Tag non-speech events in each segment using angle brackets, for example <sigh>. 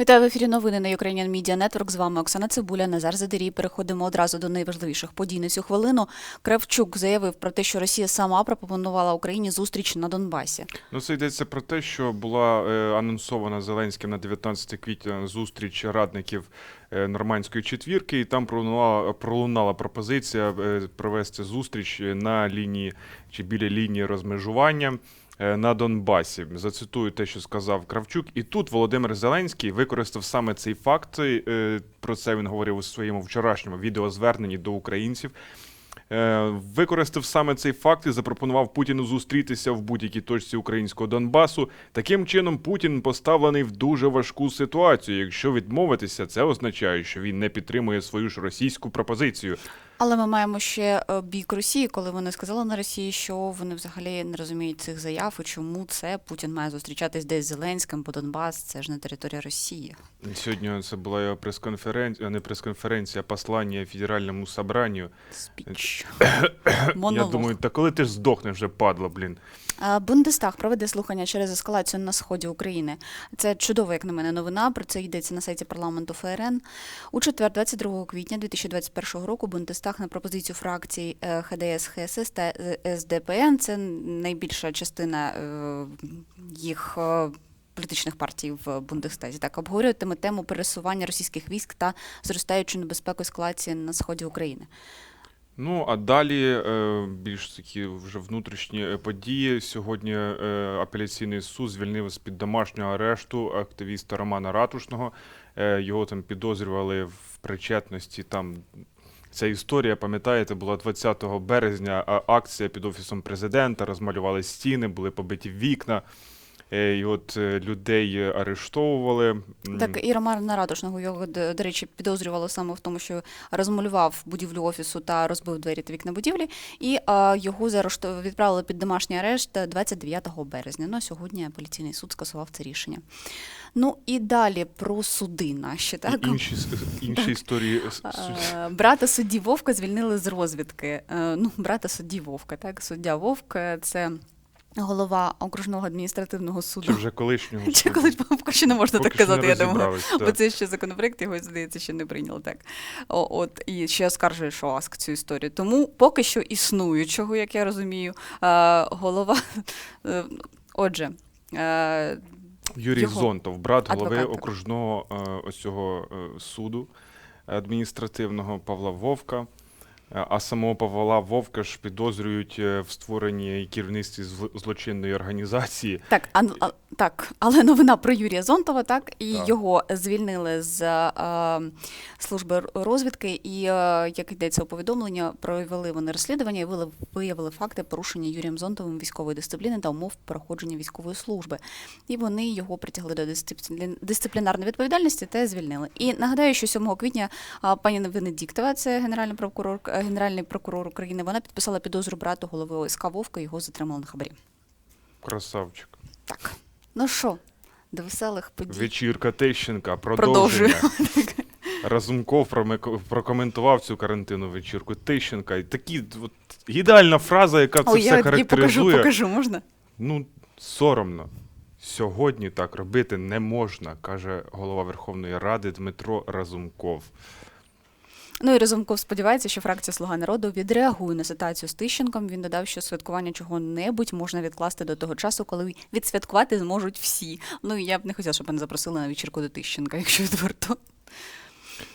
Вітаю в ефірі новини на Ukrainian Media Network. З вами Оксана Цибуля, Назар Задерій. Переходимо одразу до найважливіших подій на цю хвилину. Кравчук заявив про те, що Росія сама пропонувала Україні зустріч на Донбасі. Ну, це йдеться про те, що була е, анонсована Зеленським на 19 квітня зустріч радників е, нормандської четвірки, і там пролунала, пролунала пропозиція е, провести зустріч на лінії чи біля лінії розмежування. е, На Донбасі зацитую те, що сказав Кравчук, і тут Володимир Зеленський використав саме цей факт. е, Про це він говорив у своєму вчорашньому відеозверненні до українців. Е, Використав саме цей факт і запропонував Путіну зустрітися в будь-якій точці українського Донбасу. Таким чином, Путін поставлений в дуже важку ситуацію. Якщо відмовитися, це означає, що він не підтримує свою ж російську пропозицію. Але ми маємо ще е, бік Росії, коли вони сказали на Росії, що вони взагалі не розуміють цих заяв і чому це Путін має зустрічатись десь з Зеленським, бо Донбас це ж не територія Росії. Сьогодні це була його прес-конференція, не прес-конференція, а послання Федеральному собранню. Спіч. <coughs> Я думаю, та коли ти ж здохнеш вже падла, блін. Бундестаг проведе слухання через ескалацію на сході України. Це чудова, як на мене, новина. Про це йдеться на сайті парламенту ФРН. У четвер, 22 квітня 2021 року, Бундестаг на пропозицію фракцій е, ХДС, ХСС та е, СДПН, це найбільша частина е, їх. Політичних партій в Бундестазі так обговорюватиме тему пересування російських військ та зростаючу небезпеку ескалації на сході України. Ну, а далі більш такі вже внутрішні події. Сьогодні апеляційний суд звільнив з-під домашнього арешту активіста Романа Ратушного. Його там підозрювали в причетності. Там ця історія, пам'ятаєте, була 20 березня, акція під офісом президента, розмалювали стіни, були побиті вікна. Е, і от е, людей е, арештовували. Так, і Романа Радушного його, до, речі, підозрювало саме в тому, що розмалював будівлю офісу та розбив двері та вікна будівлі, і його заарешту- відправили під домашній арешт 29 березня. Ну, а сьогодні апеляційний суд скасував це рішення. Ну і далі про суди наші, і так? інші, інші історії суть- Е, Брата судді Вовка звільнили з розвідки. Ну, брата судді Вовка, так? Суддя Вовк е, це голова окружного адміністративного суду. чи вже колишнього Чи суду. коли Вовка ще не можна Поки так казати, я думаю. розібрались, Бо це ще законопроект, його, здається, ще не прийняли так. О, от, і ще оскаржує ШОАСК цю історію. Тому поки що існуючого, як я розумію, е, голова. е, Отже, е, Юрій Його Зонтов, брат голови адвокат. окружного ось цього суду адміністративного Павла Вовка. Е, А самого Павла Вовка ж підозрюють е, в створенні керівництві злочинної організації. так, а, а, так, але новина про Юрія Зонтова, так, і Так. його звільнили з е, служби розвідки, і, е, як йдеться у повідомленні, провели вони розслідування і виявили факти порушення Юрієм Зонтовим військової дисципліни та умов проходження військової служби. І вони його притягли до дисциплін- дисциплінарної відповідальності та звільнили. І нагадаю, що 7 квітня а, пані Венедіктова, це генеральний прокурор, е, генеральний прокурор України, вона підписала підозру брату голови ОСК Вовка, його затримали на хабарі. Красавчик. Так. Ну що, до веселих подій. Вечірка Тищенка. Продовжую. Продовження. Разумков промек- прокоментував цю карантинну вечірку. Тищенка. І такі от, ідеальна фраза, яка це Ой, все я тобі покажу, покажу, можна? Ну, соромно. Сьогодні так робити не можна, каже голова Верховної Ради Дмитро Разумков. Ну і Разумков сподівається, що фракція Слуга народу відреагує на ситуацію з Тищенком. Він додав, що святкування чого-небудь можна відкласти до того часу, коли відсвяткувати зможуть всі. Ну і я б не хотіла, щоб мене запросили на вечірку до Тищенка, якщо відверто.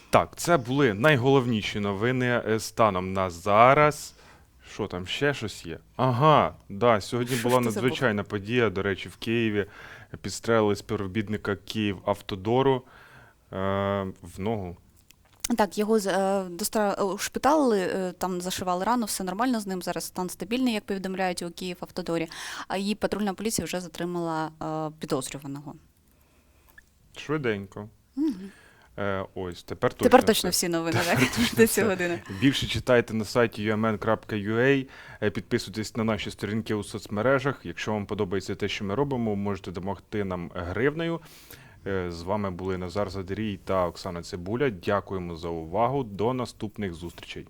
Так, це були найголовніші новини е, станом на зараз. Що там ще щось є? Ага, да, сьогодні <laughs> була надзвичайна подія, до речі, в Києві. Підстрелили співробітника Київ Автодору е, в ногу. Так, його з- е, ушпиталили, е, там зашивали рану, все нормально з ним. Зараз стан стабільний, як повідомляють у Київ Автодорі. А її патрульна поліція вже затримала е, підозрюваного. Швиденько. Е, ось, тепер точно. Тепер все. всі новини, так? точно До цього години. Більше читайте на сайті umn.ua, е, підписуйтесь на наші сторінки у соцмережах. Якщо вам подобається те, що ми робимо, можете допомогти нам гривнею. Е, З вами були Назар Задерій та Оксана Цибуля. Дякуємо за увагу. До наступних зустрічей.